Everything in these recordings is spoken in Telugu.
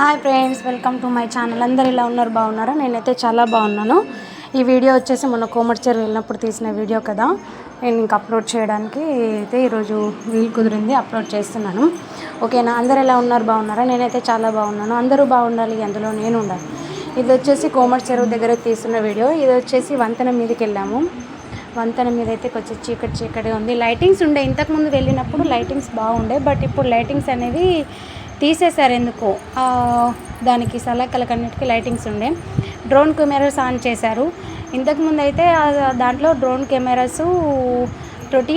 Hi friends welcome to my channel. అందరు ఇలా ఉన్నారు? బాగున్నారా? నేనైతే చాలా బాగున్నాను. ఈ వీడియో వచ్చేసి మొన్న కోమర్చేరు వెళ్ళినప్పుడు తీసిన వీడియో కదా. నేను ఇంకా అప్లోడ్ చేయడానికి అయితే ఈరోజు వీలు కుదిరింది అప్లోడ్ చేస్తున్నాను. ఓకేనా? అందరు ఎలా ఉన్నారు? బాగున్నారా? నేనైతే చాలా బాగున్నాను. అందరూ బాగుండాలి అందులో నేను ఉండాలి. ఇది వచ్చేసి కోమర్ చెరువు దగ్గర తీస్తున్న వీడియో. ఇది వచ్చేసి వంతెన మీదకి వెళ్ళాము. వంతెన మీద అయితే కొంచెం చీకటి చీకటిగా ఉంది. లైటింగ్స్ ఉండే. ఇంతకుముందు వెళ్ళినప్పుడు లైటింగ్స్ బాగుండే బట్ ఇప్పుడు లైటింగ్స్ అనేవి తీసేశారు ఎందుకో? దానికి సలకలకన్నిటికీ లైటింగ్స్ ఉండే. డ్రోన్ కెమెరాస్ ఆన్ చేశారు. ఇంతకుముందు అయితే దాంట్లో డ్రోన్ కెమెరాస్ తోటి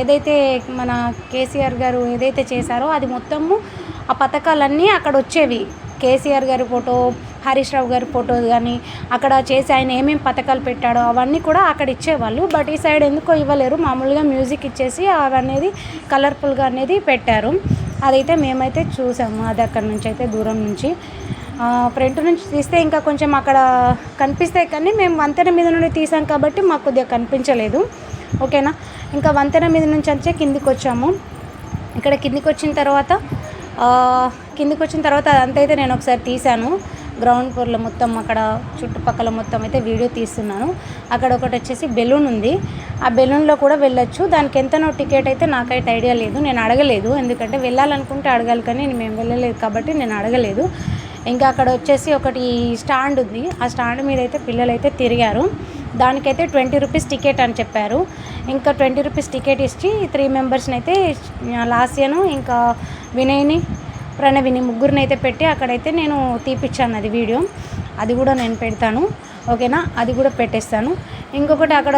ఏదైతే మన కేసీఆర్ గారు ఏదైతే చేశారో అది మొత్తము ఆ పథకాలన్నీ అక్కడ వచ్చేవి. కేసీఆర్ గారి ఫోటో హరీష్ రావు గారి ఫోటో కానీ అక్కడ చేసి ఆయన ఏమేమి పథకాలు పెట్టాడో అవన్నీ కూడా అక్కడ ఇచ్చేవాళ్ళు. బట్ ఈ సైడ్ ఎందుకో ఇవ్వలేరు. మామూలుగా మ్యూజిక్ ఇచ్చేసి అవనేది కలర్ఫుల్గా అనేది పెట్టారు. అదైతే మేమైతే చూసాము. అది అక్కడ నుంచి అయితే దూరం నుంచి. ఫ్రంట్ నుంచి తీస్తే ఇంకా కొంచెం అక్కడ కనిపిస్తాయి కానీ మేము వంతెన మీద నుండి తీసాం కాబట్టి మాకు కొద్దిగా కనిపించలేదు. ఓకేనా? ఇంకా వంతెన మీద నుంచి వచ్చే కిందికి వచ్చాము. ఇక్కడ కిందికి వచ్చిన తర్వాత కిందికి వచ్చిన తర్వాత అదంతా అయితే నేను ఒకసారి తీశాను. గ్రౌండ్ ఫ్లోర్లో మొత్తం అక్కడ చుట్టుపక్కల మొత్తం అయితే వీడియో తీస్తున్నాను. అక్కడ ఒకటి వచ్చేసి బెలూన్ ఉంది. ఆ బెలూన్లో కూడా వెళ్ళొచ్చు. దానికి ఎంతనో టికెట్ అయితే నాకైతే ఐడియా లేదు. నేను అడగలేదు. ఎందుకంటే వెళ్ళాలనుకుంటే అడగాలి కానీ మేము వెళ్ళలేదు కాబట్టి నేను అడగలేదు. ఇంకా అక్కడ వచ్చేసి ఒకటి స్టాండ్ ఉంది. ఆ స్టాండ్ మీద అయితే పిల్లలు అయితే తిరిగారు. దానికైతే ట్వంటీ రూపీస్ టికెట్ అని చెప్పారు. ఇంకా ట్వంటీ రూపీస్ టికెట్ ఇచ్చి త్రీ మెంబర్స్ని అయితే లాస్యను ఇంకా వినయ్ని ప్రణవిని ముగ్గురిని అయితే పెట్టి అక్కడైతే నేను తీపిచ్చాను అది వీడియో. అది కూడా నేను పెడతాను. ఓకేనా? అది కూడా పెట్టేస్తాను. ఇంకొకటి అక్కడ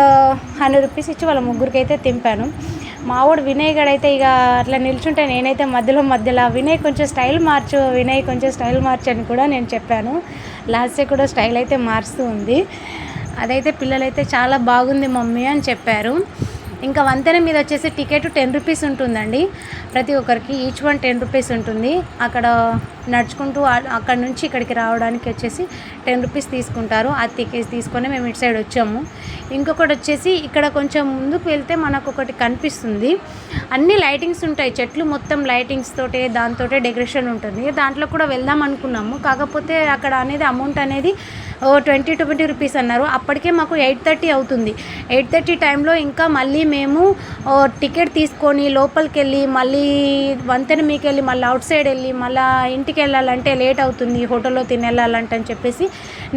హండ్రెడ్ రూపీస్ ఇచ్చి వాళ్ళ ముగ్గురికి అయితే తింపాను మావాడు వినయ్ గడైతే ఇక అట్లా నిల్చుంటే నేనైతే మధ్యలో మధ్యలో వినయ్ కొంచెం స్టైల్ మార్చు వినయ్ కొంచెం స్టైల్ మార్చు అని కూడా నేను చెప్పాను. లాస్ట్ కూడా స్టైల్ అయితే మారుస్తూ ఉంది. అదైతే పిల్లలైతే చాలా బాగుంది మమ్మీ అని చెప్పారు. ఇంకా వంతెన మీద వచ్చేసి టికెట్ టెన్ రూపీస్ ఉంటుందండి. ప్రతి ఒక్కరికి ఈచ్ వన్ టెన్ రూపీస్ ఉంటుంది. అక్కడ నడుచుకుంటూ అక్కడ నుంచి ఇక్కడికి రావడానికి వచ్చేసి టెన్ రూపీస్ తీసుకుంటారు. ఆ టికెట్ తీసుకొని మేము ఇటు సైడ్ వచ్చాము. ఇంకొకటి వచ్చేసి ఇక్కడ కొంచెం ముందుకు వెళ్తే మనకు ఒకటి కనిపిస్తుంది. అన్ని లైటింగ్స్ ఉంటాయి. చెట్లు మొత్తం లైటింగ్స్ తోటే దాంతోటే డెకరేషన్ ఉంటుంది. దాంట్లో కూడా వెళ్దాం అనుకున్నాము. కాకపోతే అక్కడ అనేది అమౌంట్ అనేది ట్వంటీ ట్వంటీ రూపీస్ అన్నారు. అప్పటికే మాకు ఎయిట్ థర్టీ అవుతుంది. ఎయిట్ థర్టీ టైంలో ఇంకా మళ్ళీ మేము టికెట్ తీసుకొని లోపలికి వెళ్ళి మళ్ళీ వంతెన మీకు వెళ్ళి మళ్ళీ అవుట్ సైడ్ వెళ్ళి మళ్ళీ ఇంటికి వెళ్ళాలంటే లేట్ అవుతుంది. హోటల్లో తిని వెళ్ళాలంటే అని చెప్పేసి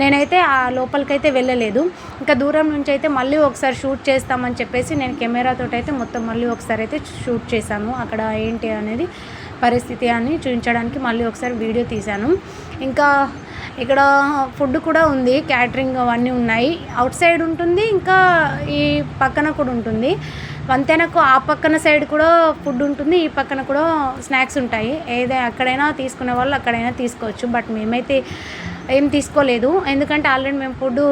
నేనైతే ఆ లోపలికైతే వెళ్ళలేదు. ఇంకా దూరం నుంచి అయితే మళ్ళీ ఒకసారి షూట్ చేస్తామని చెప్పేసి నేను కెమెరాతో అయితే మొత్తం మళ్ళీ ఒకసారి అయితే షూట్ చేశాను. అక్కడ ఏంటి అనేది పరిస్థితి అని చూపించడానికి మళ్ళీ ఒకసారి వీడియో తీశాను. ఇంకా ఇక్కడ ఫుడ్ కూడా ఉంది క్యాటరింగ్ అవన్నీ ఉన్నాయి. అవుట్ సైడ్ ఉంటుంది ఇంకా ఈ పక్కన కూడా ఉంటుంది. వంతెనకు ఆ పక్కన సైడ్ కూడా ఫుడ్ ఉంటుంది ఈ పక్కన కూడా స్నాక్స్ ఉంటాయి. ఏదైనా అక్కడైనా తీసుకునే వాళ్ళు అక్కడైనా తీసుకోవచ్చు బట్ మేమైతే ఏం తీసుకోలేదు. ఎందుకంటే ఆల్రెడీ మేము ఫుడ్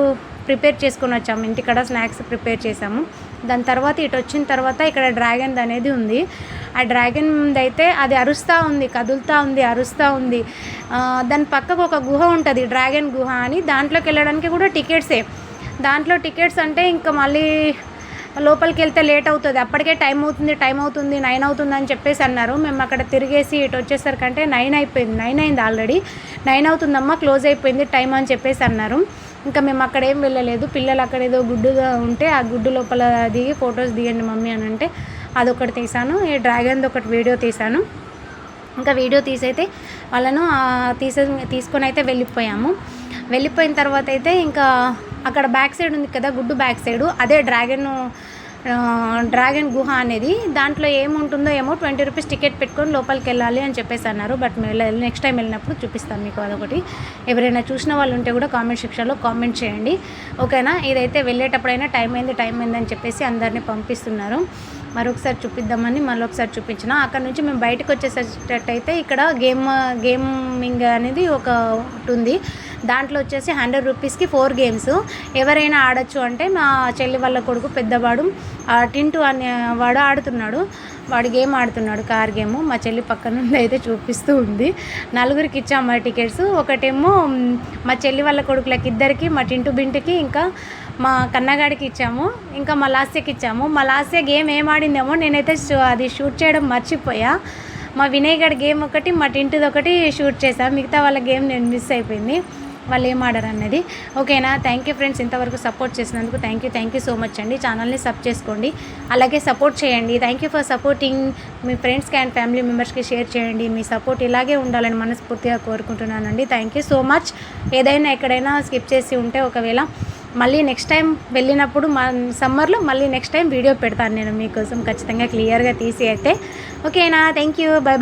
ప్రిపేర్ చేసుకొని వచ్చాము ఇంటికాడ స్నాక్స్ ప్రిపేర్ చేసాము. దాని తర్వాత ఇటు వచ్చిన తర్వాత ఇక్కడ డ్రాగన్ అనేది ఉంది. ఆ డ్రాగన్ అయితే అది అరుస్తూ ఉంది కదులుతూ ఉంది అరుస్తూ ఉంది. దాని పక్కకు ఒక గుహ ఉంటుంది డ్రాగన్ గుహ అని. దాంట్లోకి వెళ్ళడానికి కూడా టికెట్సే. దాంట్లో టికెట్స్ అంటే ఇంకా మళ్ళీ లోపలికి వెళ్తే లేట్ అవుతుంది. అప్పటికే టైం అవుతుంది టైం అవుతుంది నైన్ అవుతుంది అని చెప్పేసి అన్నారు. మేము అక్కడ తిరిగేసి ఇటు వచ్చేసరికంటే నైన్ అయిపోయింది నైన్ అయింది ఆల్రెడీ. నైన్ అవుతుందమ్మా క్లోజ్ అయిపోయింది టైం అని చెప్పేసి అన్నారు. ఇంకా మేము అక్కడ ఏం వెళ్ళలేదు. పిల్లలు అక్కడ ఏదో గుడ్డుగా ఉంటే ఆ గుడ్డు లోపల దిగి ఫొటోస్ దిగండి మమ్మీ అని అంటే అదొకటి తీసాను. ఈ డ్రాగన్ది ఒకటి వీడియో తీసాను. ఇంకా వీడియో తీసైతే వాళ్ళను తీసే తీసుకొని అయితే వెళ్ళిపోయాము. వెళ్ళిపోయిన తర్వాత అయితే ఇంకా అక్కడ బ్యాక్ సైడ్ ఉంది కదా గుడ్డు బ్యాక్ సైడ్ అదే డ్రాగన్ డ్రాగన్ గుహ అనేది. దాంట్లో ఏముంటుందో ఏమో ట్వంటీ రూపీస్ టికెట్ పెట్టుకొని లోపలికి వెళ్ళాలి అని చెప్పేసి అన్నారు. బట్ మేము నెక్స్ట్ టైం వెళ్ళినప్పుడు చూపిస్తాను మీకు అదొకటి. ఎవరైనా చూసిన వాళ్ళు ఉంటే కూడా కామెంట్ సెక్షన్లో కామెంట్ చేయండి. ఓకేనా? ఇదైతే వెళ్ళేటప్పుడైనా టైం అయింది టైం అయింది అని చెప్పేసి అందరినీ పంపిస్తున్నారు. మరొకసారి చూపిద్దామని మళ్ళీ ఒకసారి చూపించిన. అక్కడ నుంచి మేము బయటకు వచ్చేసేటట్టయితే ఇక్కడ గేమ్ గేమింగ్ అనేది ఒక ఉంటుంది. దాంట్లో వచ్చేసి హండ్రెడ్ రూపీస్కి ఫోర్ గేమ్స్. ఎవరైనా ఆడొచ్చు అంటే మా చెల్లి వాళ్ళ కొడుకు పెద్దవాడు ఆ టింటు అనే వాడు ఆడుతున్నాడు. వాడు గేమ్ ఆడుతున్నాడు కార్ గేమ్. మా చెల్లి పక్కన నుండి అయితే చూపిస్తూ ఉంది. నలుగురికి ఇచ్చాము టికెట్స్. ఒకటేమో మా చెల్లి వాళ్ళ కొడుకులకి ఇద్దరికి మా టింటు బింటికి ఇంకా మా కన్నగాడికి ఇచ్చాము ఇంకా మా లాస్యకి ఇచ్చాము. మా లాస్య గేమ్ ఏం ఆడిందేమో నేనైతే అది షూట్ చేయడం మర్చిపోయా. మా వినయ్ గడి గేమ్ ఒకటి మా టింటిది ఒకటి షూట్ చేశాను మిగతా వాళ్ళ గేమ్ నేను మిస్ అయిపోయింది. వాళ్ళు ఏం ఆడరు అన్నది. ఓకేనా? థ్యాంక్ యూ ఫ్రెండ్స్ ఇంతవరకు సపోర్ట్ చేసినందుకు. Thank you thank you so much అండి. ఛానల్ని సబ్ చేసుకోండి. అలాగే సపోర్ట్ చేయండి. థ్యాంక్ యూ ఫర్ సపోర్టింగ్ మీ ఫ్రెండ్స్కి అండ్ ఫ్యామిలీ మెంబర్స్కి షేర్ చేయండి. మీ సపోర్ట్ ఇలాగే ఉండాలని మనస్ఫూర్తిగా కోరుకుంటున్నానండి. Thank you so much. ఏదైనా ఎక్కడైనా స్కిప్ చేసి ఉంటే ఒకవేళ మళ్ళీ నెక్స్ట్ టైం వెళ్ళినప్పుడు మా సమ్మర్లో మళ్ళీ నెక్స్ట్ టైం వీడియో పెడతాను నేను మీకోసం ఖచ్చితంగా క్లియర్గా తీసి అయితే. ఓకేనా థ్యాంక్ యూ బై బాయ్